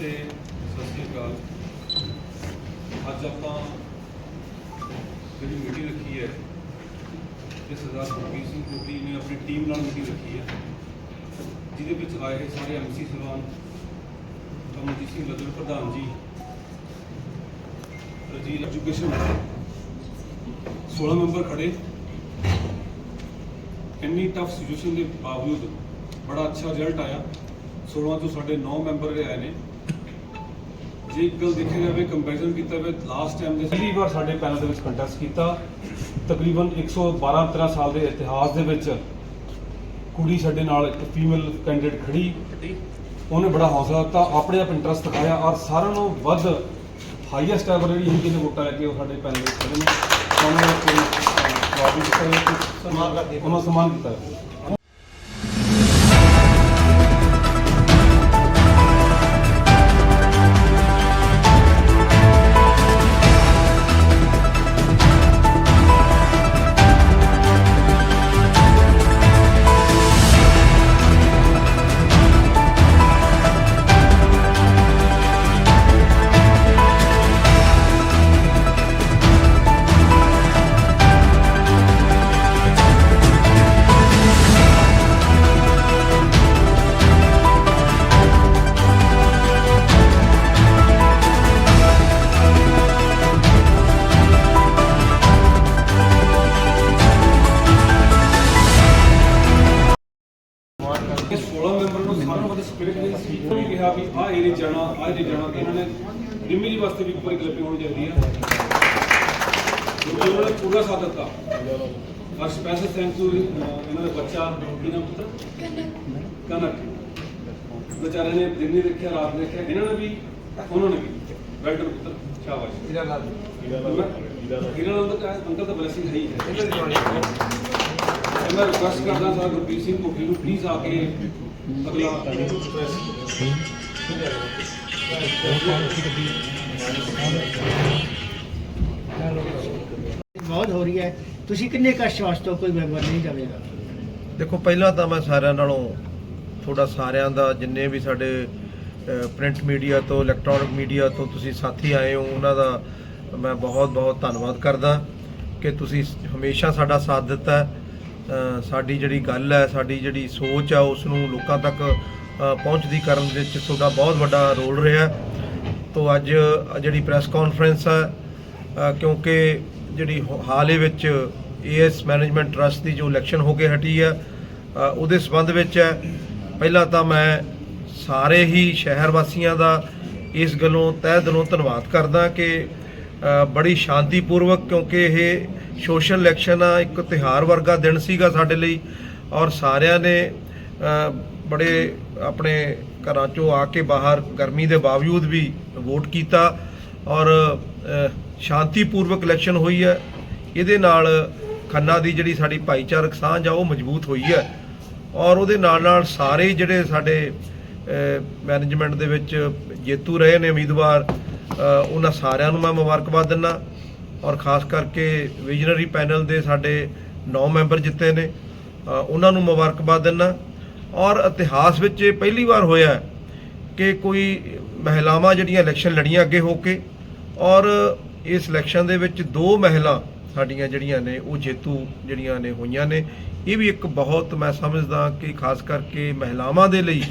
ਨਮਸਤੇ ਸਤਿ ਸ਼੍ਰੀ ਅਕਾਲ। ਅੱਜ ਆਪਾਂ ਜਿਹੜੀ ਮੀਟਿੰਗ ਰੱਖੀ ਹੈ ਤੇ ਸਰਦਾਰ ਸੁਖਬੀਰ ਸਿੰਘ ਕੋਟੀ ਨੇ ਆਪਣੀ ਟੀਮ ਨਾਲ ਮੀਟਿੰਗ ਰੱਖੀ ਹੈ। ਜਿਹਦੇ ਵਿੱਚ ਆਏ ਹੋਏ ਸਾਰੇ ਐਮਸੀ ਸਹਿਬਾਨ ਕਮਲਜੀਤ ਸਿੰਘ ਲੱਦੜ ਪ੍ਰਧਾਨ ਜੀ ਰਜੀਰ ਐਜੂਕੇਸ਼ਨ 16 ਮੈਂਬਰ ਖੜੇ। ਇੰਨੀ ਟਫ ਸਿਚੁਏਸ਼ਨ ਦੇ ਬਾਵਜੂਦ ਬੜਾ ਅੱਛਾ ਰਿਜ਼ਲਟ ਆਇਆ। 16 ਤੋਂ ਸਾਡੇ 9 ਮੈਂਬਰ ਜਿਹੜੇ ਆਏ ਨੇ ਜੇ ਇੱਕ ਗੱਲ ਦੇਖਿਆ ਜਾਵੇ ਕੰਪੈਰੀਜ਼ਨ ਕੀਤਾ ਜਾਵੇ ਲਾਸਟ ਟਾਈਮ ਦੇ ਪਹਿਲੀ ਵਾਰ ਸਾਡੇ ਪੈਨਲ ਦੇ ਵਿੱਚ ਕੰਟੈਸਟ ਕੀਤਾ। ਤਕਰੀਬਨ 112 13 ਸਾਲ ਦੇ ਇਤਿਹਾਸ ਦੇ ਵਿੱਚ ਕੁੜੀ ਸਾਡੇ ਨਾਲ ਇੱਕ ਫੀਮੇਲ ਕੈਂਡੀਡੇਟ ਖੜੀ। ਉਹਨੇ ਬੜਾ ਹੌਸਲਾ ਦਿੱਤਾ ਆਪਣੇ ਆਪ ਇੰਟਰਸਟ ਦਿਖਾਇਆ ਔਰ ਸਾਰਿਆਂ ਨੂੰ ਵੱਧ ਹਾਈਐਸਟ ਐਵਰ ਜਿਹੜੀ ਹਿੰਦੀ ਨੇ ਵੋਟਾਂ ਲੈ ਕੇ ਉਹ ਸਾਡੇ ਪੈਨਲ ਵਿੱਚ ਖੜੇ ਨੇ। ਉਹਨਾਂ ਨੇ ਸਨਮਾਨ ਕੀਤਾ। ਇਹ 16 ਮੈਂਬਰ ਨੂੰ ਸਾਰਿਆਂ ਨੂੰ ਸਪਿਰਿਟ ਦੇ ਸੀ। ਉਹਨੇ ਕਿਹਾ ਵੀ ਆਹ ਏਰੀਆ ਜਾਣਾ ਆਹ ਏਰੀਆ ਜਾਣਾ ਤੇ ਇਹਨਾਂ ਨੇ ਰਿਮੀ ਦੀ ਵਾਸਤੇ ਵੀ ਵਾਰੀ ਕਲਿੱਪਿੰਗ ਹੋਣੀ ਚਾਹੀਦੀ ਕਿਉਂਕਿ ਉਹਨਾਂ ਨੇ ਪੂਰਾ ਸਾਥ ਦਿੱਤਾ। ਔਰ ਸਪੈਸ਼ਲ ਥੈਂਕ ਯੂ ਇਹਨਾਂ ਦਾ ਬੱਚਾ ਕੀ ਨਾਮ ਪੁੱਤਰ? ਕਨਕ। ਵਿਚਾਰੇ ਨੇ ਦਿਨ ਨਹੀਂ ਦੇਖਿਆ ਰਾਤ ਨਹੀਂ ਦੇਖਿਆ। ਇਹਨਾਂ ਨੇ ਵੀ ਉਹਨਾਂ ਨੇ ਵੀ। ਵੈਲਡਨ ਪੁੱਤਰ। ਸ਼ਾਬਾਸ਼। ਹੀਰਾ ਲਾਲ ਹੀਰਾ ਲਾਲ ਦਾ ਅੰਕਲ ਦਾ ਬਲੇਸਿੰਗ ਹੈ ਹੀ ਹੈ। ਤੇ ਮੈਂ ਰਿਕੁਐਸਟ ਕਰਦਾ ਸਰ ਗੁਰਪ੍ਰੀਤ ਸਿੰਘ ਕੋਠੀ ਨੂੰ ਪਲੀਜ਼ ਆ ਕੇ ਅਗਲਾ ਬਹੁਤ ਹੋ ਰਹੀ ਹੈ। ਤੁਸੀਂ ਕਿੰਨੇ ਕਸ਼ਟ ਵਾਸਤੇ ਕੋਈ ਮੈਂਬਰ ਨਹੀਂ ਜਾਵੇਗਾ। ਦੇਖੋ ਪਹਿਲਾਂ ਤਾਂ ਮੈਂ ਸਾਰਿਆਂ ਨਾਲੋਂ ਤੁਹਾਡਾ ਸਾਰਿਆਂ ਦਾ ਜਿੰਨੇ ਵੀ ਸਾਡੇ ਪ੍ਰਿੰਟ ਮੀਡੀਆ ਤੋਂ ਇਲੈਕਟ੍ਰੋਨਿਕ ਮੀਡੀਆ ਤੋਂ ਤੁਸੀਂ ਸਾਥੀ ਆਏ ਹੋ ਉਹਨਾਂ ਦਾ ਮੈਂ ਬਹੁਤ ਬਹੁਤ ਧੰਨਵਾਦ ਕਰਦਾ ਕਿ ਤੁਸੀਂ ਹਮੇਸ਼ਾ ਸਾਡਾ ਸਾਥ ਦਿੱਤਾ ਹੈ। ਸਾਡੀ ਜਿਹੜੀ ਗੱਲ ਹੈ, ਸਾਡੀ ਜਿਹੜੀ ਸੋਚ ਆ ਉਸ ਨੂੰ ਲੋਕਾਂ ਤੱਕ ਪਹੁੰਚਦੀ ਕਰਨ ਦੇ ਵਿੱਚ ਤੁਹਾਡਾ ਬਹੁਤ ਵੱਡਾ ਰੋਲ ਰਿਹਾ ਤੋਂ ਅੱਜ ਜਿਹੜੀ ਪ੍ਰੈਸ ਕਾਨਫਰੰਸ ਹੈ ਕਿਉਂਕਿ ਜਿਹੜੀ ਹੋ- ਹਾਲ ਹੀ ਵਿੱਚ ਏਐਸ ਮੈਨੇਜਮੈਂਟ ਟਰਸਟ ਦੀ ਜੋ ਇਲੈਕਸ਼ਨ ਹੋ ਕੇ ਹਟੀ ਹੈ ਉਹਦੇ ਸਬੰਧ ਵਿੱਚ ਹੈ। ਪਹਿਲਾਂ ਤਾਂ ਮੈਂ ਸਾਰੇ ਹੀ ਸ਼ਹਿਰ ਵਾਸੀਆਂ ਦਾ ਇਸ ਗੱਲੋਂ ਤਹਿ ਦਿਲੋਂ ਧੰਨਵਾਦ ਕਰਦਾ ਕਿ ਬੜੀ ਸ਼ਾਂਤੀਪੂਰਵਕ, ਕਿਉਂਕਿ ਇਹ ਸੋਸ਼ਲ ਇਲੈਕਸ਼ਨ ਆ, ਇੱਕ ਤਿਹਾਰ ਵਰਗਾ ਦਿਨ ਸੀਗਾ ਸਾਡੇ ਲਈ, ਔਰ ਸਾਰਿਆਂ ਨੇ ਬੜੇ ਆਪਣੇ ਘਰਾਂ ਚੋਂ ਆ ਕੇ ਬਾਹਰ ਗਰਮੀ ਦੇ ਬਾਵਜੂਦ ਵੀ ਵੋਟ ਕੀਤਾ, ਔਰ ਸ਼ਾਂਤੀਪੂਰਵਕ ਇਲੈਕਸ਼ਨ ਹੋਈ ਹੈ। ਇਹਦੇ ਨਾਲ ਖੰਨਾ ਦੀ ਜਿਹੜੀ ਸਾਡੀ ਭਾਈਚਾਰਕ ਸਾਂਝ ਆ, ਉਹ ਮਜ਼ਬੂਤ ਹੋਈ ਹੈ। ਔਰ ਉਹਦੇ ਨਾਲ ਨਾਲ ਸਾਰੇ ਜਿਹੜੇ ਸਾਡੇ ਮੈਨੇਜਮੈਂਟ ਦੇ ਵਿੱਚ ਜੇਤੂ ਰਹੇ ਨੇ ਉਮੀਦਵਾਰ ਉਹਨਾਂ ਸਾਰਿਆਂ ਨੂੰ ਮੈਂ ਮੁਬਾਰਕਬਾਦ ਦਿੰਦਾ ਔਰ ਖਾਸ ਕਰਕੇ ਵਿਜ਼ਨਰੀ ਪੈਨਲ ਦੇ ਸਾਡੇ 9 ਮੈਂਬਰ ਜਿੱਤੇ ਨੇ ਉਹਨਾਂ ਨੂੰ ਮੁਬਾਰਕਬਾਦ ਦਿੰਦਾ ਔਰ ਇਤਿਹਾਸ ਵਿੱਚ ਇਹ ਪਹਿਲੀ ਵਾਰ ਹੋਇਆ ਕਿ ਕੋਈ ਮਹਿਲਾਵਾਂ ਜਿਹੜੀਆਂ ਇਲੈਕਸ਼ਨ ਲੜੀਆਂ ਅੱਗੇ ਹੋ ਕੇ ਔਰ ਇਸ ਇਲੈਕਸ਼ਨ ਦੇ ਵਿੱਚ ਦੋ ਮਹਿਲਾ ਸਾਡੀਆਂ ਜਿਹੜੀਆਂ ਨੇ, ਉਹ ਜੇਤੂ ਜਿਹੜੀਆਂ ਨੇ ਹੋਈਆਂ ਨੇ, ਇਹ ਵੀ ਇੱਕ ਬਹੁਤ ਮੈਂ ਸਮਝਦਾ ਕਿ ਖਾਸ ਕਰਕੇ ਮਹਿਲਾਵਾਂ ਦੇ ਲਈ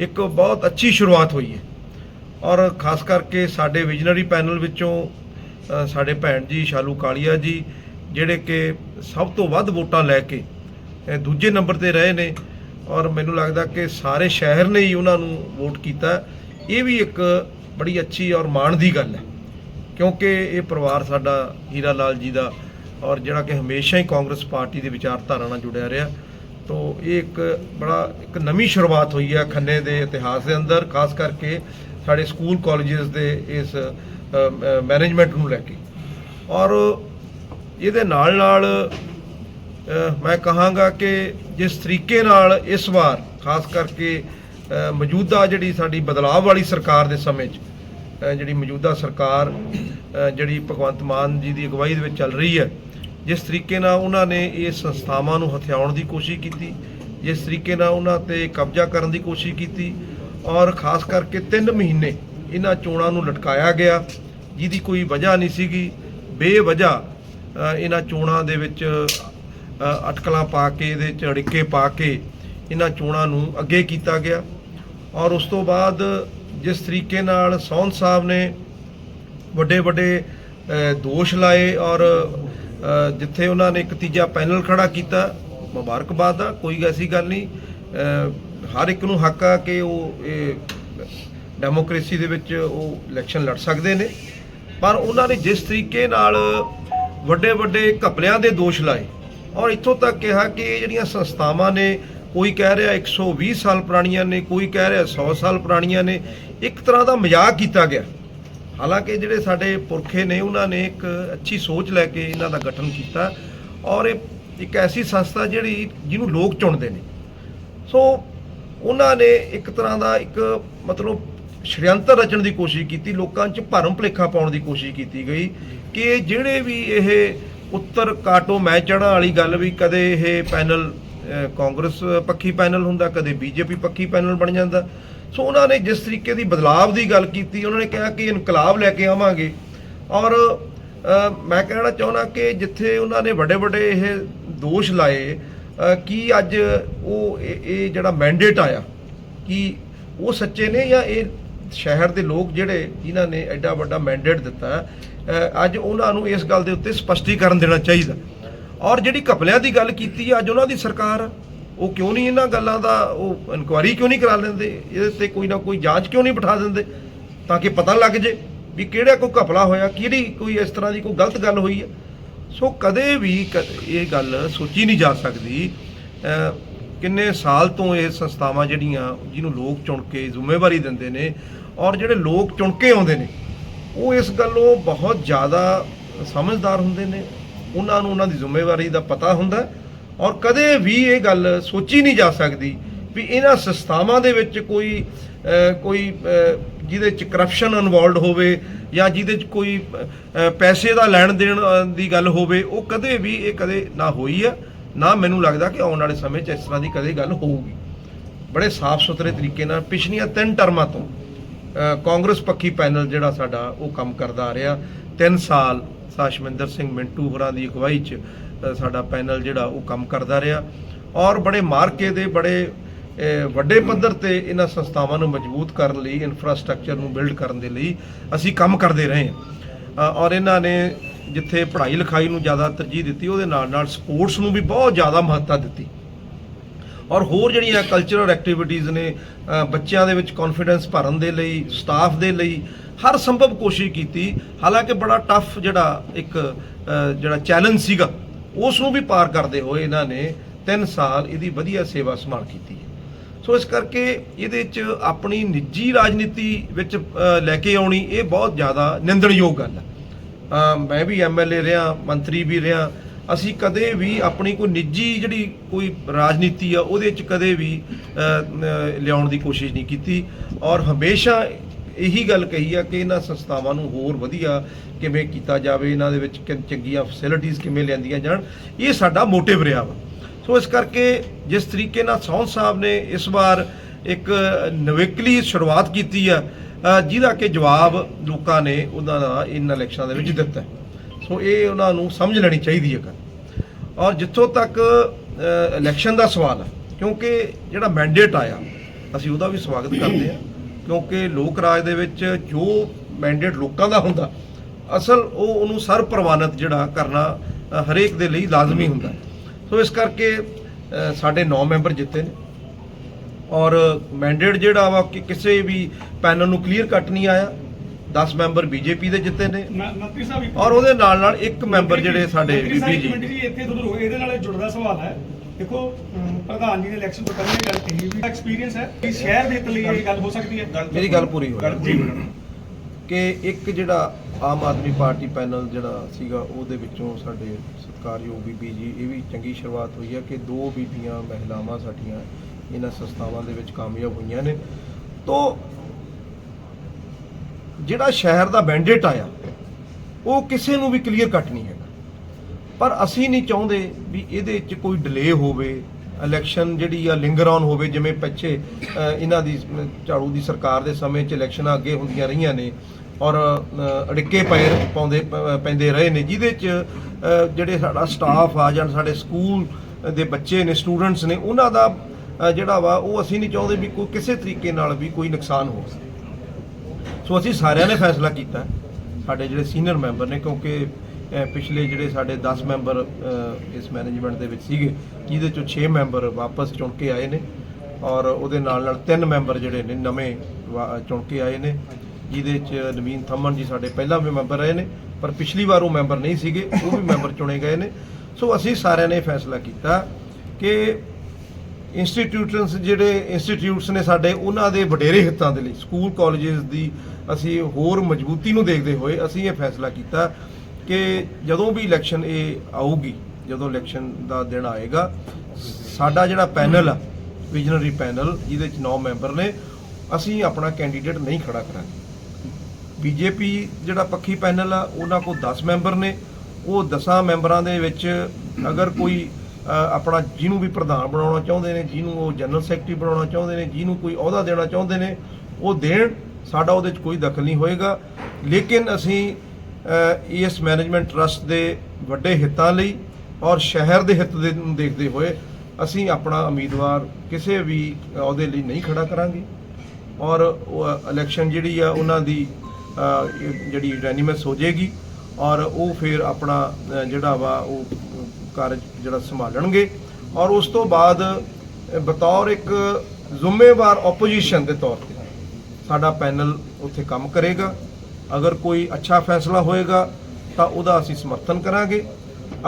ਇੱਕ ਬਹੁਤ ਅੱਛੀ ਸ਼ੁਰੂਆਤ ਹੋਈ ਹੈ। ਔਰ ਖਾਸ ਕਰਕੇ ਸਾਡੇ ਵਿਜ਼ਨਰੀ ਪੈਨਲ ਵਿੱਚੋਂ ਸਾਡੇ ਭੈਣ ਜੀ ਸ਼ਾਲੂ ਕਾਲੀਆ ਜੀ, ਜਿਹੜੇ ਕਿ ਸਭ ਤੋਂ ਵੱਧ ਵੋਟਾਂ ਲੈ ਕੇ ਦੂਜੇ ਨੰਬਰ ਤੇ ਰਹੇ ਨੇ ਔਰ ਮੈਨੂੰ ਲੱਗਦਾ ਕਿ ਸਾਰੇ ਸ਼ਹਿਰ ਨੇ ਹੀ ਉਹਨਾਂ ਨੂੰ ਵੋਟ ਕੀਤਾ। ਇਹ ਵੀ ਇੱਕ ਬੜੀ ਅੱਛੀ ਔਰ ਮਾਣ ਦੀ ਗੱਲ ਹੈ, ਕਿਉਂਕਿ ਇਹ ਪਰਿਵਾਰ ਸਾਡਾ ਹੀਰਾ ਲਾਲ ਜੀ ਦਾ ਔਰ ਜਿਹੜਾ ਕਿ ਹਮੇਸ਼ਾ ਹੀ ਕਾਂਗਰਸ ਪਾਰਟੀ ਦੀ ਵਿਚਾਰਧਾਰਾ ਨਾਲ ਜੁੜਿਆ ਰਿਹਾ। ਤੋਂ ਇਹ ਇੱਕ ਬੜਾ, ਇੱਕ ਨਵੀਂ ਸ਼ੁਰੂਆਤ ਹੋਈ ਹੈ ਖੰਨੇ ਦੇ ਇਤਿਹਾਸ ਦੇ ਅੰਦਰ, ਖਾਸ ਕਰਕੇ ਸਾਡੇ ਸਕੂਲ ਕਾਲਜਸ ਦੇ ਇਸ ਮੈਨੇਜਮੈਂਟ ਨੂੰ ਲੈ ਕੇ। ਔਰ ਇਹਦੇ ਨਾਲ ਨਾਲ ਮੈਂ ਕਹਾਂਗਾ ਕਿ ਜਿਸ ਤਰੀਕੇ ਨਾਲ ਇਸ ਵਾਰ, ਖਾਸ ਕਰਕੇ ਮੌਜੂਦਾ ਜਿਹੜੀ ਸਾਡੀ ਬਦਲਾਅ ਵਾਲੀ ਸਰਕਾਰ ਦੇ ਸਮੇਂ 'ਚ ਜਿਹੜੀ ਮੌਜੂਦਾ ਸਰਕਾਰ ਜਿਹੜੀ ਭਗਵੰਤ ਮਾਨ ਜੀ ਦੀ ਅਗਵਾਈ ਦੇ ਵਿੱਚ ਚੱਲ ਰਹੀ ਹੈ, ਜਿਸ ਤਰੀਕੇ ਨਾਲ ਉਹਨਾਂ ਨੇ ਇਹ ਸੰਸਥਾਵਾਂ ਨੂੰ ਹਥਿਆਉਣ ਦੀ ਕੋਸ਼ਿਸ਼ ਕੀਤੀ, ਜਿਸ ਤਰੀਕੇ ਨਾਲ ਉਹਨਾਂ ਤੇ ਕਬਜ਼ਾ ਕਰਨ ਦੀ ਕੋਸ਼ਿਸ਼ ਕੀਤੀ ਔਰ ਖਾਸ ਕਰਕੇ 3 ਮਹੀਨੇ ਇਹਨਾਂ ਚੋਣਾਂ ਨੂੰ ਲਟਕਾਇਆ ਗਿਆ, ਜਿਹਦੀ ਕੋਈ ਵਜ੍ਹਾ ਨਹੀਂ ਸੀਗੀ। ਬੇਵਜ੍ਹਾ ਇਹਨਾਂ ਚੋਣਾਂ ਦੇ ਵਿੱਚ ਅਟਕਲਾਂ ਪਾ ਕੇ ਇਹਦੇ ਚ ਅੜਿੱਕੇ ਪਾ ਕੇ ਇਹਨਾਂ ਚੋਣਾਂ ਨੂੰ ਅੱਗੇ ਕੀਤਾ ਗਿਆ। ਔਰ ਉਸ ਤੋਂ ਬਾਅਦ ਜਿਸ ਤਰੀਕੇ ਨਾਲ ਸੌਨ ਸਾਹਿਬ ਨੇ ਵੱਡੇ ਵੱਡੇ ਦੋਸ਼ ਲਾਏ ਔਰ ਜਿੱਥੇ ਉਹਨਾਂ ਨੇ ਇੱਕ ਤੀਜਾ ਪੈਨਲ ਖੜਾ ਕੀਤਾ, ਮੁਬਾਰਕਬਾਦ ਆ, ਕੋਈ ਐਸੀ ਗੱਲ ਨਹੀਂ। ਹਰ ਇੱਕ ਨੂੰ ਹੱਕ ਆ ਕਿ ਉਹ ਇਹ ਡੈਮੋਕ੍ਰੇਸੀ ਦੇ ਵਿੱਚ ਉਹ ਇਲੈਕਸ਼ਨ ਲੜ ਸਕਦੇ ਨੇ। ਪਰ ਉਹਨਾਂ ਨੇ ਜਿਸ ਤਰੀਕੇ ਨਾਲ ਵੱਡੇ ਵੱਡੇ ਘਪਲਿਆਂ ਦੇ ਦੋਸ਼ ਲਾਏ ਔਰ ਇੱਥੋਂ ਤੱਕ ਕਿਹਾ ਕਿ ਇਹ ਜਿਹੜੀਆਂ ਸੰਸਥਾਵਾਂ ਨੇ, ਕੋਈ ਕਹਿ ਰਿਹਾ 120 ਸਾਲ ਪੁਰਾਣੀਆਂ ਨੇ, ਕੋਈ ਕਹਿ ਰਿਹਾ 100 ਸਾਲ ਪੁਰਾਣੀਆਂ ਨੇ, ਇੱਕ ਤਰ੍ਹਾਂ ਦਾ ਮਜ਼ਾਕ ਕੀਤਾ ਗਿਆ। ਹਾਲਾਂਕਿ ਜਿਹੜੇ ਸਾਡੇ ਪੁਰਖੇ ਨੇ, ਉਹਨਾਂ ਨੇ ਇੱਕ ਅੱਛੀ ਸੋਚ ਲੈ ਕੇ ਇਹਨਾਂ ਦਾ ਗਠਨ ਕੀਤਾ ਔਰ ਇਹ ਇੱਕ ਐਸੀ ਸੰਸਥਾ ਜਿਹੜੀ ਜਿਹਨੂੰ ਲੋਕ ਚੁਣਦੇ ਨੇ। ਸੋ ਉਹਨਾਂ ਨੇ ਇੱਕ ਤਰ੍ਹਾਂ ਦਾ ਇੱਕ ਮਤਲਬ ਸ਼੍ਰੇਅੰਤਰ ਰਚਣ ਦੀ ਕੋਸ਼ਿਸ਼ ਕੀਤੀ, ਲੋਕਾਂ 'ਚ ਭਰਮ ਭੁਲੇਖਾ ਪਾਉਣ ਦੀ ਕੋਸ਼ਿਸ਼ ਕੀਤੀ ਗਈ ਕਿ ਜਿਹੜੇ ਵੀ ਇਹ ਉੱਤਰ ਕਾਟੋ ਮੈਂ ਚੜ੍ਹਨ ਵਾਲੀ ਗੱਲ ਵੀ ਕਦੇ ਇਹ ਪੈਨਲ ਕਾਂਗਰਸ ਪੱਖੀ ਪੈਨਲ ਹੁੰਦਾ, ਕਦੇ ਬੀਜੇਪੀ ਪੱਖੀ ਪੈਨਲ ਬਣ ਜਾਂਦਾ। ਸੋ ਉਹਨਾਂ ਨੇ ਜਿਸ ਤਰੀਕੇ ਦੀ ਬਦਲਾਵ ਦੀ ਗੱਲ ਕੀਤੀ, ਉਹਨਾਂ ਨੇ ਕਿਹਾ ਕਿ ਇਨਕਲਾਬ ਲੈ ਕੇ ਆਵਾਂਗੇ। ਔਰ ਮੈਂ ਕਹਿਣਾ ਚਾਹੁੰਦਾ ਕਿ ਜਿੱਥੇ ਉਹਨਾਂ ਨੇ ਵੱਡੇ ਵੱਡੇ ਇਹ ਦੋਸ਼ ਲਾਏ ਕੀ ਅੱਜ ਉਹ ਇਹ ਜਿਹੜਾ ਮੈਂਡੇਟ ਆਇਆ ਕਿ ਉਹ ਸੱਚੇ ਨੇ ਜਾਂ ਇਹ ਸ਼ਹਿਰ ਦੇ ਲੋਕ ਜਿਹੜੇ ਜਿਨ੍ਹਾਂ ਨੇ ਐਡਾ ਵੱਡਾ ਮੈਂਡੇਟ ਦਿੱਤਾ? ਅੱਜ ਉਹਨਾਂ ਨੂੰ ਇਸ ਗੱਲ ਦੇ ਉੱਤੇ ਸਪਸ਼ਟੀਕਰਨ ਦੇਣਾ ਚਾਹੀਦਾ। ਔਰ ਜਿਹੜੀ ਘਪਲਿਆਂ ਦੀ ਗੱਲ ਕੀਤੀ ਹੈ, ਅੱਜ ਉਹਨਾਂ ਦੀ ਸਰਕਾਰ ਉਹ ਕਿਉਂ ਨਹੀਂ ਇਹਨਾਂ ਗੱਲਾਂ ਦਾ ਉਹ ਇਨਕੁਆਇਰੀ ਕਿਉਂ ਨਹੀਂ ਕਰਾ ਲੈਂਦੇ? ਇਹਦੇ ਤੇ ਕੋਈ ਨਾ ਕੋਈ ਜਾਂਚ ਕਿਉਂ ਨਹੀਂ ਬਿਠਾ ਦਿੰਦੇ? ਤਾਂ ਕਿ ਪਤਾ ਲੱਗ ਜੇ ਵੀ ਕਿਹੜਾ ਕੋਈ ਘਪਲਾ ਹੋਇਆ ਕਿਹੜੀ ਕੋਈ ਇਸ ਤਰ੍ਹਾਂ ਦੀ ਕੋਈ ਗਲਤ ਗੱਲ ਹੋਈ ਹੈ ਸੋ ਕਦੇ ਵੀ ਕ- ਇਹ ਗੱਲ ਸੋਚੀ ਨਹੀਂ ਜਾ ਸਕਦੀ। ਕਿੰਨੇ ਸਾਲ ਤੋਂ ਇਹ ਸੰਸਥਾਵਾਂ ਜਿਹੜੀਆਂ ਜਿਹਨੂੰ ਲੋਕ ਚੁਣ ਕੇ ਜ਼ਿੰਮੇਵਾਰੀ ਦਿੰਦੇ ਨੇ ਔਰ ਜਿਹੜੇ ਲੋਕ ਚੁਣ ਕੇ ਆਉਂਦੇ ਨੇ, ਉਹ ਇਸ ਗੱਲੋਂ ਬਹੁਤ ਜ਼ਿਆਦਾ ਸਮਝਦਾਰ ਹੁੰਦੇ ਨੇ। ਉਹਨਾਂ ਨੂੰ ਉਹਨਾਂ ਦੀ ਜ਼ਿੰਮੇਵਾਰੀ ਦਾ ਪਤਾ ਹੁੰਦਾ ਔਰ ਕਦੇ ਵੀ ਇਹ ਗੱਲ ਸੋਚੀ ਨਹੀਂ ਜਾ ਸਕਦੀ ਵੀ ਇਹਨਾਂ ਸੰਸਥਾਵਾਂ ਦੇ ਵਿੱਚ ਕੋਈ ਕੋਈ ਜਿਹਦੇ ਚ ਕਰਪਸ਼ਨ ਇਨਵੋਲਡ ਹੋਵੇ ਜਾਂ ਜਿਹਦੇ ਚ ਕੋਈ ਪੈਸੇ ਦਾ ਲੈਣ ਦੇਣ ਦੀ ਗੱਲ ਹੋਵੇ, ਉਹ ਕਦੇ ਵੀ ਇਹ ਕਦੇ ਨਾ ਹੋਈ ਆ, ਨਾ ਮੈਨੂੰ ਲੱਗਦਾ ਕਿ ਆਉਣ ਵਾਲੇ ਸਮੇਂ 'ਚ ਇਸ ਤਰ੍ਹਾਂ ਦੀ ਕਦੇ ਗੱਲ ਹੋਊਗੀ। ਬੜੇ ਸਾਫ਼ ਸੁਥਰੇ ਤਰੀਕੇ ਨਾਲ ਪਿਛਲੀਆਂ ਤਿੰਨ ਟਰਮਾਂ ਤੋਂ ਕਾਂਗਰਸ ਪੱਖੀ ਪੈਨਲ ਜਿਹੜਾ ਸਾਡਾ ਉਹ ਕੰਮ ਕਰਦਾ ਆ ਰਿਹਾ। ਤਿੰਨ ਸਾਲ ਸਾਸ਼ਮਿੰਦਰ ਸਿੰਘ ਮਿੰਟੂ ਹੋਰਾਂ ਦੀ ਅਗਵਾਈ 'ਚ ਸਾਡਾ ਪੈਨਲ ਜਿਹੜਾ ਉਹ ਕੰਮ ਕਰਦਾ ਰਿਹਾ। ਔਰ ਬੜੇ ਮਾਰਕੇ ਦੇ ਬੜੇ ਵੱਡੇ ਪੱਧਰ ਤੇ ਇਹਨਾਂ ਸੰਸਥਾਵਾਂ ਨੂੰ ਮਜ਼ਬੂਤ ਕਰਨ ਲਈ ਇਨਫਰਾਸਟ੍ਰਕਚਰ ਨੂੰ ਬਿਲਡ ਕਰਨ ਦੇ ਲਈ ਅਸੀਂ ਕੰਮ ਕਰਦੇ ਰਹੇ ਹਾਂ। ਔਰ ਇਹਨਾਂ ਨੇ ਜਿੱਥੇ ਪੜ੍ਹਾਈ ਲਿਖਾਈ ਨੂੰ ਜ਼ਿਆਦਾ ਤਰਜੀਹ ਦਿੱਤੀ, ਉਹਦੇ ਨਾਲ ਨਾਲ ਸਪੋਰਟਸ ਨੂੰ ਵੀ ਬਹੁਤ ਜ਼ਿਆਦਾ ਮਹੱਤਤਾ ਦਿੱਤੀ। ਔਰ ਹੋਰ ਜਿਹੜੀਆਂ ਕਲਚਰਲ ਐਕਟੀਵਿਟੀਜ਼ ਨੇ ਬੱਚਿਆਂ ਦੇ ਵਿੱਚ ਕੌਨਫੀਡੈਂਸ ਭਰਨ ਦੇ ਲਈ ਸਟਾਫ ਦੇ ਲਈ ਹਰ ਸੰਭਵ ਕੋਸ਼ਿਸ਼ ਕੀਤੀ। ਹਾਲਾਂਕਿ ਬੜਾ ਟਫ ਜਿਹੜਾ ਇੱਕ ਜਿਹੜਾ ਚੈਲੰਜ ਸੀਗਾ, ਉਸ ਨੂੰ ਵੀ ਪਾਰ ਕਰਦੇ ਹੋਏ ਇਹਨਾਂ ਨੇ 3 ਸਾਲ ਇਹਦੀ ਵਧੀਆ ਸੇਵਾ ਸੰਭਾਲ ਕੀਤੀ ਹੈ। ਸੋ ਇਸ ਕਰਕੇ ਇਹਦੇ 'ਚ ਆਪਣੀ ਨਿੱਜੀ ਰਾਜਨੀਤੀ ਵਿੱਚ ਲੈ ਕੇ ਆਉਣੀ ਇਹ ਬਹੁਤ ਜ਼ਿਆਦਾ ਨਿੰਦਣਯੋਗ ਗੱਲ ਹੈ ਮੈਂ ਵੀ ਐਮਐਲਏ ਰਿਹਾ, ਮੰਤਰੀ ਵੀ ਰਿਹਾ। ਅਸੀਂ ਕਦੇ ਵੀ ਆਪਣੀ ਕੋਈ ਨਿੱਜੀ ਜਿਹੜੀ ਕੋਈ ਰਾਜਨੀਤੀ ਆ, ਉਹਦੇ 'ਚ ਕਦੇ ਵੀ ਲਿਆਉਣ ਦੀ ਕੋਸ਼ਿਸ਼ ਨਹੀਂ ਕੀਤੀ। ਔਰ ਹਮੇਸ਼ਾ ਇਹੀ ਗੱਲ ਕਹੀ ਆ ਕਿ ਇਹਨਾਂ ਸੰਸਥਾਵਾਂ ਨੂੰ ਹੋਰ ਵਧੀਆ ਕਿਵੇਂ ਕੀਤਾ ਜਾਵੇ, ਇਹਨਾਂ ਦੇ ਵਿੱਚ ਚੰਗੀਆਂ ਫੈਸਿਲਿਟੀਆਂ ਕਿਵੇਂ ਲਿਆਂਦੀਆਂ ਜਾਣ, ਇਹ ਸਾਡਾ ਮੋਟਿਵ ਰਿਹਾ ਵਾ। ਸੋ ਇਸ ਕਰਕੇ ਜਿਸ ਤਰੀਕੇ ਨਾਲ ਸੌਂਦ ਸਾਹਿਬ ਨੇ ਇਸ ਵਾਰ ਇੱਕ ਨਵੇਕਲੀ ਸ਼ੁਰੂਆਤ ਕੀਤੀ ਆ ਜਿਹਦਾ ਕਿ ਜਵਾਬ ਲੋਕਾਂ ਨੇ ਉਹਨਾਂ ਦਾ ਇਨ ਇਲੈਕਸ਼ਨਾਂ ਦੇ ਵਿੱਚ ਦਿੱਤਾ। ਸੋ ਇਹ ਉਹਨਾਂ ਨੂੰ ਸਮਝ ਲੈਣੀ ਚਾਹੀਦੀ ਹੈ ਔਰ ਜਿੱਥੋਂ ਤੱਕ ਇਲੈਕਸ਼ਨ ਦਾ ਸਵਾਲ ਹੈ ਕਿਉਂਕਿ ਜਿਹੜਾ ਮੈਂਡੇਟ ਆਇਆ, ਅਸੀਂ ਉਹਦਾ ਵੀ ਸਵਾਗਤ ਕਰਦੇ ਹਾਂ, ਕਿਉਂਕਿ ਲੋਕ ਰਾਜ ਦੇ ਵਿੱਚ ਜੋ ਮੈਂਡੇਟ ਲੋਕਾਂ ਦਾ ਹੁੰਦਾ, ਅਸਲ ਉਹ ਉਹਨੂੰ ਸਰਵ ਪ੍ਰਵਾਨਿਤ ਜਿਹੜਾ ਕਰਨਾ ਹਰੇਕ ਦੇ ਲਈ ਲਾਜ਼ਮੀ ਹੁੰਦਾ। ਸੋ ਇਸ ਕਰਕੇ ਸਾਡੇ 9 ਮੈਂਬਰ ਜਿੱਤੇ ਨੇ। ਔਰ ਮੈਂਡੇਟ ਜਿਹੜਾ ਵਾ ਕਿ ਕਿਸੇ ਵੀ ਪੈਨਲ ਨੂੰ ਕਲੀਅਰ ਕੱਟ ਨਹੀਂ ਆਇਆ। 10 ਮੈਂਬਰ ਬੀਜੇਪੀ ਦੇ ਜਿੱਤੇ ਨੇ। ਔਰ ਉਹਦੇ ਨਾਲ ਨਾਲ ਇੱਕ ਮੈਂਬਰ ਜਿਹੜੇ ਸਾਡੇ ਬੀਬੀ ਜੀ। ਇੱਥੇ ਹੋਏ ਇਹਦੇ ਨਾਲ ਜੁੜਦਾ ਸਵਾਲ ਹੈ। ਦੇਖੋ ਪ੍ਰਧਾਨ ਜੀ ਨੇ ਇਲੈਕਸ਼ਨ ਤੋਂ ਪਹਿਲਾਂ ਇਹ ਗੱਲ ਕਹੀ ਵੀ ਐਕਸਪੀਰੀਅੰਸ ਹੈ ਕਿ ਸ਼ਹਿਰ ਦੇ ਲਈ ਇਹ ਗੱਲ ਹੋ ਸਕਦੀ ਹੈ। ਮੇਰੀ ਗੱਲ ਪੂਰੀ ਹੋਈ ਜੀ ਕਿ ਇੱਕ ਜਿਹੜਾ ਆਮ ਆਦਮੀ ਪਾਰਟੀ ਪੈਨਲ ਜਿਹੜਾ ਸੀਗਾ ਉਹਦੇ ਵਿੱਚੋਂ ਸਾਡੇ ਸਤਿਕਾਰਯੋਗ ਬੀਬੀ ਜੀ, ਇਹ ਵੀ ਚੰਗੀ ਸ਼ੁਰੂਆਤ ਹੋਈ ਹੈ ਕਿ ਦੋ ਬੀਬੀਆਂ ਮਹਿਲਾਵਾਂ ਸਾਡੀਆਂ ਇਹਨਾਂ ਸੰਸਥਾਵਾਂ ਦੇ ਵਿੱਚ ਕਾਮਯਾਬ ਹੋਈਆਂ ਨੇ। ਤੋਂ ਜਿਹੜਾ ਸ਼ਹਿਰ ਦਾ ਮੈਂਡੇਟ ਆਇਆ, ਉਹ ਕਿਸੇ ਨੂੰ ਵੀ ਕਲੀਅਰ ਕੱਟ ਨਹੀਂ ਹੈਗਾ। ਪਰ ਅਸੀਂ ਨਹੀਂ ਚਾਹੁੰਦੇ ਵੀ ਇਹਦੇ 'ਚ ਕੋਈ ਡਿਲੇ ਹੋਵੇ ਇਲੈਕਸ਼ਨ ਜਿਹੜੀ ਆ ਲਿੰਗਰ ਔਨ ਹੋਵੇ, ਜਿਵੇਂ ਪਿੱਛੇ ਇਹਨਾਂ ਦੀ ਝਾੜੂ ਦੀ ਸਰਕਾਰ ਦੇ ਸਮੇਂ 'ਚ ਇਲੈਕਸ਼ਨਾਂ ਅੱਗੇ ਹੁੰਦੀਆਂ ਰਹੀਆਂ ਨੇ। ਔਰ ਅੜਿੱਕੇ ਪੈਰ ਪਾਉਂਦੇ ਪੈਂਦੇ ਰਹੇ ਨੇ, ਜਿਹਦੇ 'ਚ ਜਿਹੜੇ ਸਾਡਾ ਸਟਾਫ ਆ ਜਾਂ ਸਾਡੇ ਸਕੂਲ ਦੇ ਬੱਚੇ ਨੇ ਸਟੂਡੈਂਟਸ ਨੇ, ਉਹਨਾਂ ਦਾ ਜਿਹੜਾ ਵਾ, ਉਹ ਅਸੀਂ ਨਹੀਂ ਚਾਹੁੰਦੇ ਵੀ ਕੋਈ ਕਿਸੇ ਤਰੀਕੇ ਨਾਲ ਵੀ ਕੋਈ ਨੁਕਸਾਨ ਹੋ ਸੋ ਅਸੀਂ ਸਾਰਿਆਂ ਨੇ ਫੈਸਲਾ ਕੀਤਾ, ਸਾਡੇ ਜਿਹੜੇ ਸੀਨੀਅਰ ਮੈਂਬਰ ਨੇ, ਕਿਉਂਕਿ ਪਿਛਲੇ ਜਿਹੜੇ ਸਾਡੇ 10 ਮੈਂਬਰ ਇਸ ਮੈਨੇਜਮੈਂਟ ਦੇ ਵਿੱਚ ਸੀਗੇ, ਜਿਹਦੇ ਚੋਂ 6 ਮੈਂਬਰ ਵਾਪਸ ਚੁਣ ਕੇ ਆਏ ਨੇ, ਔਰ ਉਹਦੇ ਨਾਲ ਨਾਲ ਤਿੰਨ ਮੈਂਬਰ ਜਿਹੜੇ ਨੇ, ਨਵੇਂ ਵਾ- ਚੁਣ ਕੇ ਆਏ ਨੇ ਜਿਹਦੇ ਚ ਨਵੀਨ ਥੰਮਨ ਜੀ ਸਾਡੇ ਪਹਿਲਾਂ ਵੀ ਮੈਂਬਰ ਰਹੇ ਨੇ, ਪਰ ਪਿਛਲੀ ਵਾਰ ਉਹ ਮੈਂਬਰ ਨਹੀਂ ਸੀਗੇ, ਉਹ ਵੀ ਮੈਂਬਰ ਚੁਣੇ ਗਏ ਨੇ। ਸੋ ਅਸੀਂ ਸਾਰਿਆਂ ਨੇ ਫੈਸਲਾ ਕੀਤਾ ਕਿ ਇੰਸਟੀਟਿਊਟਸ ਜਿਹੜੇ ਇੰਸਟੀਟਿਊਟਸ ਨੇ ਸਾਡੇ, ਉਹਨਾਂ ਦੇ ਵਡੇਰੇ ਹਿੱਤਾਂ ਦੇ ਲਈ ਸਕੂਲ ਕਾਲਜਸ ਦੀ ਅਸੀਂ ਹੋਰ ਮਜ਼ਬੂਤੀ ਨੂੰ ਦੇਖਦੇ ਹੋਏ ਅਸੀਂ ਇਹ ਫੈਸਲਾ ਕੀਤਾ ਕਿ ਜਦੋਂ ਵੀ ਇਲੈਕਸ਼ਨ ਇਹ ਆਊਗੀ, ਜਦੋਂ ਇਲੈਕਸ਼ਨ ਦਾ ਦਿਨ ਆਏਗਾ, ਸਾਡਾ ਜਿਹੜਾ ਪੈਨਲ ਆ ਵਿਜਨਰੀ ਪੈਨਲ ਜਿਹਦੇ ਚ 9 ਮੈਂਬਰ ਨੇ, ਅਸੀਂ ਆਪਣਾ ਕੈਂਡੀਡੇਟ ਨਹੀਂ ਖੜਾ ਕਰਾਂਗੇ। ਬੀਜੇਪੀ ਜਿਹੜਾ ਪੱਖੀ ਪੈਨਲ ਆ, ਉਹਨਾਂ ਕੋਲ 10 ਮੈਂਬਰ ਨੇ। ਉਹ 10 ਮੈਂਬਰਾਂ ਦੇ ਵਿੱਚ ਅਗਰ ਕੋਈ ਆਪਣਾ ਜਿਹਨੂੰ ਵੀ ਪ੍ਰਧਾਨ ਬਣਾਉਣਾ ਚਾਹੁੰਦੇ ਨੇ, ਜਿਹਨੂੰ ਉਹ ਜਨਰਲ ਸੈਕਟਰੀ ਬਣਾਉਣਾ ਚਾਹੁੰਦੇ ਨੇ, ਜਿਹਨੂੰ ਕੋਈ ਅਹੁਦਾ ਦੇਣਾ ਚਾਹੁੰਦੇ ਨੇ, ਉਹ ਦੇਣ, ਸਾਡਾ ਉਹਦੇ 'ਚ ਕੋਈ ਦਖਲ ਨਹੀਂ ਹੋਏਗਾ। ਲੇਕਿਨ ਅਸੀਂ ਇਸ ਮੈਨੇਜਮੈਂਟ ਟਰਸਟ ਦੇ ਵੱਡੇ ਹਿੱਤਾਂ ਲਈ ਔਰ ਸ਼ਹਿਰ ਦੇ ਹਿੱਤ ਦੇ ਨੂੰ ਦੇਖਦੇ ਹੋਏ ਅਸੀਂ ਆਪਣਾ ਉਮੀਦਵਾਰ ਕਿਸੇ ਵੀ ਅਹੁਦੇ ਲਈ ਨਹੀਂ ਖੜਾ ਕਰਾਂਗੇ। ਔਰ ਇਲੈਕਸ਼ਨ ਜਿਹੜੀ ਆ, ਉਹਨਾਂ ਦੀ ਜਿਹੜੀ ਡਾਇਨਾਮਿਕਸ ਹੋ ਜਾਏਗੀ ਔਰ ਉਹ ਫਿਰ ਆਪਣਾ ਜਿਹੜਾ ਵਾ ਉਹ ਕਾਰਜ ਜਿਹੜਾ ਸੰਭਾਲਣਗੇ। ਔਰ ਉਸ ਤੋਂ ਬਾਅਦ ਬਤੌਰ ਇੱਕ ਜ਼ਿੰਮੇਵਾਰ ਆਪੋਜੀਸ਼ਨ ਦੇ ਤੌਰ ਤੇ ਸਾਡਾ ਪੈਨਲ ਉੱਥੇ ਕੰਮ ਕਰੇਗਾ। ਅਗਰ ਕੋਈ ਅੱਛਾ ਫੈਸਲਾ ਹੋਏਗਾ ਤਾਂ ਉਹਦਾ ਅਸੀਂ ਸਮਰਥਨ ਕਰਾਂਗੇ।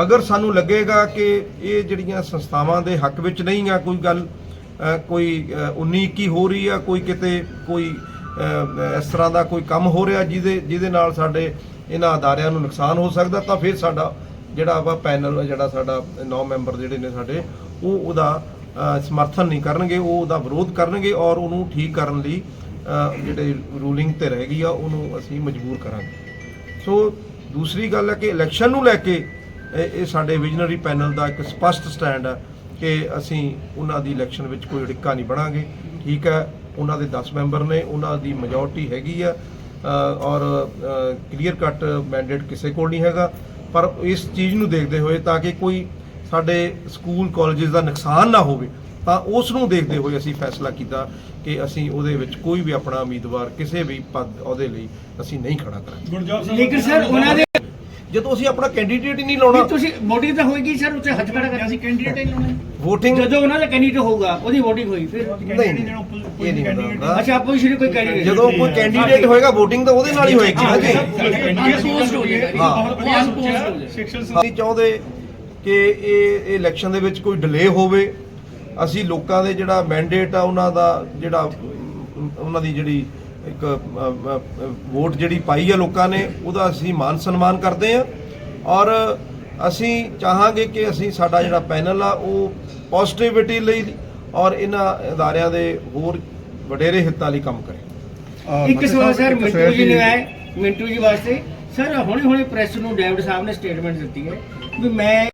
ਅਗਰ ਸਾਨੂੰ ਲੱਗੇਗਾ ਕਿ ਇਹ ਜਿਹੜੀਆਂ ਸੰਸਥਾਵਾਂ ਦੇ ਹੱਕ ਵਿੱਚ ਨਹੀਂ ਆ ਕੋਈ ਗੱਲ ਕੋਈ ਅ, 19 21 ਹੋ ਰਹੀ ਆ ਕੋਈ ਕਿਤੇ ਕੋਈ ਇਸ ਤਰ੍ਹਾਂ ਦਾ ਕੋਈ ਕੰਮ ਹੋ ਰਿਹਾ ਜਿਹਦੇ ਜਿਹਦੇ ਨਾਲ ਸਾਡੇ ਇਹਨਾਂ ਅਦਾਰਿਆਂ ਨੂੰ ਨੁਕਸਾਨ ਹੋ ਸਕਦਾ, ਤਾਂ ਫਿਰ ਸਾਡਾ ਜਿਹੜਾ ਵਾ ਪੈਨਲ ਜਿਹੜਾ ਸਾਡਾ 9 ਮੈਂਬਰ ਜਿਹੜੇ ਨੇ ਸਾਡੇ, ਉਹ ਉਹਦਾ ਸਮਰਥਨ ਨਹੀਂ ਕਰਨਗੇ, ਉਹ ਉਹਦਾ ਵਿਰੋਧ ਕਰਨਗੇ ਔਰ ਉਹਨੂੰ ਠੀਕ ਕਰਨ ਲਈ ਜਿਹੜੇ ਰੂਲਿੰਗ ਤੇ ਰਹਿ ਗਈ ਆ, ਉਹਨੂੰ ਅਸੀਂ ਮਜਬੂਰ ਕਰਾਂਗੇ। ਸੋ ਦੂਸਰੀ ਗੱਲ ਹੈ ਕਿ ਇਲੈਕਸ਼ਨ ਨੂੰ ਲੈ ਕੇ ਇਹ ਸਾਡੇ ਵਿਜ਼ਨਰੀ ਪੈਨਲ ਦਾ ਇੱਕ ਸਪਸ਼ਟ ਸਟੈਂਡ ਹੈ ਕਿ ਅਸੀਂ ਉਹਨਾਂ ਦੀ ਇਲੈਕਸ਼ਨ ਵਿੱਚ ਕੋਈ ਅੜਿੱਕਾ ਨਹੀਂ ਬਣਾਂਗੇ। ਠੀਕ ਹੈ ਉਹਨਾਂ ਦੇ 10 ਮੈਂਬਰ ਨੇ ਉਹਨਾਂ ਦੀ ਮੈਜੋਰਟੀ ਹੈਗੀ ਆ ਅ, ਔਰ ਕਲੀਅਰ ਕੱਟ ਮੈਂਡੇਟ ਕਿਸੇ ਕੋਲ ਨਹੀਂ ਹੈਗਾ। ਪਰ ਇਸ ਚੀਜ਼ ਨੂੰ ਦੇਖਦੇ ਹੋਏ ਤਾਂ ਕਿ ਕੋਈ ਸਾਡੇ ਸਕੂਲ ਕਾਲਜਸ ਦਾ ਨੁਕਸਾਨ ਨਾ ਹੋਵੇ ਤਾਂ ਉਸ ਨੂੰ ਦੇਖਦੇ ਹੋਏ ਅਸੀਂ ਫੈਸਲਾ ਕੀਤਾ ਕਿ ਅਸੀਂ ਉਹਦੇ ਵਿੱਚ ਕੋਈ ਵੀ ਆਪਣਾ ਉਮੀਦਵਾਰ ਕਿਸੇ ਵੀ ਪਦ ਉਹਦੇ ਲਈ ਅਸੀਂ ਨਹੀਂ ਖੜਾ ਕਰਾਂਗੇ। ਗੁਰਜੋਤ ਸਿੰਘ ਲੇਕਿਨ ਸਰ ਉਹਨਾਂ ਦੇ ਜਦੋਂ ਅਸੀਂ ਆਪਣਾ ਕੈਂਡੀਡੇਟ ਹੀ ਨਹੀਂ ਲਾਉਣਾ ਤੁਸੀਂ VOTING ਤਾਂ ਹੋਏਗੀ ਸਰ ਉੱਥੇ ਹੱਥ ਖੜਾ ਕਰ ਅਸੀਂ ਕੈਂਡੀਡੇਟ ਹੀ ਲਾਉਣੇ VOTING ਜਦੋਂ ਉਹਨਾਂ ਦਾ ਕੈਂਡੀਡੇਟ ਹੋਊਗਾ ਉਹਦੀ VOTING ਹੋਈ ਫਿਰ ਨਹੀਂ ਇਹ ਨਹੀਂ ਹੁੰਦਾ ਅੱਛਾ ਆਪੋਜੀਸ਼ਨ ਕੋਈ ਕੈਂਡੀਡੇਟ ਜਦੋਂ ਕੋਈ ਕੈਂਡੀਡੇਟ ਹੋਏਗਾ VOTING ਤਾਂ ਉਹਦੇ ਨਾਲ ਹੀ ਹੋਏਗੀ ਨਾ ਜੀ Unopposed ਹੋ ਜਾਏਗਾ ਚਾਹੁੰਦੇ ਕਿ ਇਹ ਇਲੈਕਸ਼ਨ ਦੇ ਵਿੱਚ ਕੋਈ ਡਿਲੇ ਹੋਵੇ ਅਸੀਂ ਲੋਕਾਂ ਦੇ ਜਿਹੜਾ ਮੈਂਡੇਟ ਆ ਉਹਨਾਂ ਦਾ ਜਿਹੜਾ ਉਹਨਾਂ ਦੀ ਜਿਹੜੀ ਇੱਕ ਵੋਟ ਜਿਹੜੀ ਪਾਈ ਆ ਲੋਕਾਂ ਨੇ ਉਹਦਾ ਅਸੀਂ ਮਾਨ ਸਨਮਾਨ ਕਰਦੇ ਆ ਔਰ ਅਸੀਂ ਚਾਹਾਂਗੇ ਕਿ ਅਸੀਂ ਸਾਡਾ ਜਿਹੜਾ ਪੈਨਲ ਆ ਉਹ ਪੋਜ਼ਿਟਿਵਿਟੀ ਲਈ ਔਰ ਇਹਨਾਂ ਅਦਾਰਿਆਂ ਦੇ ਹੋਰ ਵਡੇਰੇ ਹਿੱਤਾਂ ਲਈ ਕੰਮ ਕਰੇ। ਇੱਕ ਸਵਾਲ ਸਰ ਮਿੰਟੂ ਜੀ ਨੇ ਆਏ ਮਿੰਟੂ ਜੀ ਵਾਸਤੇ। ਸਰ ਹੁਣੇ ਹੁਣੇ ਪ੍ਰੈਸ ਨੂੰ ਡੇਵਿਡ ਸਾਹਿਬ ਨੇ ਸਟੇਟਮੈਂਟ ਦਿੱਤੀ ਹੈ ਵੀ ਮੈਂ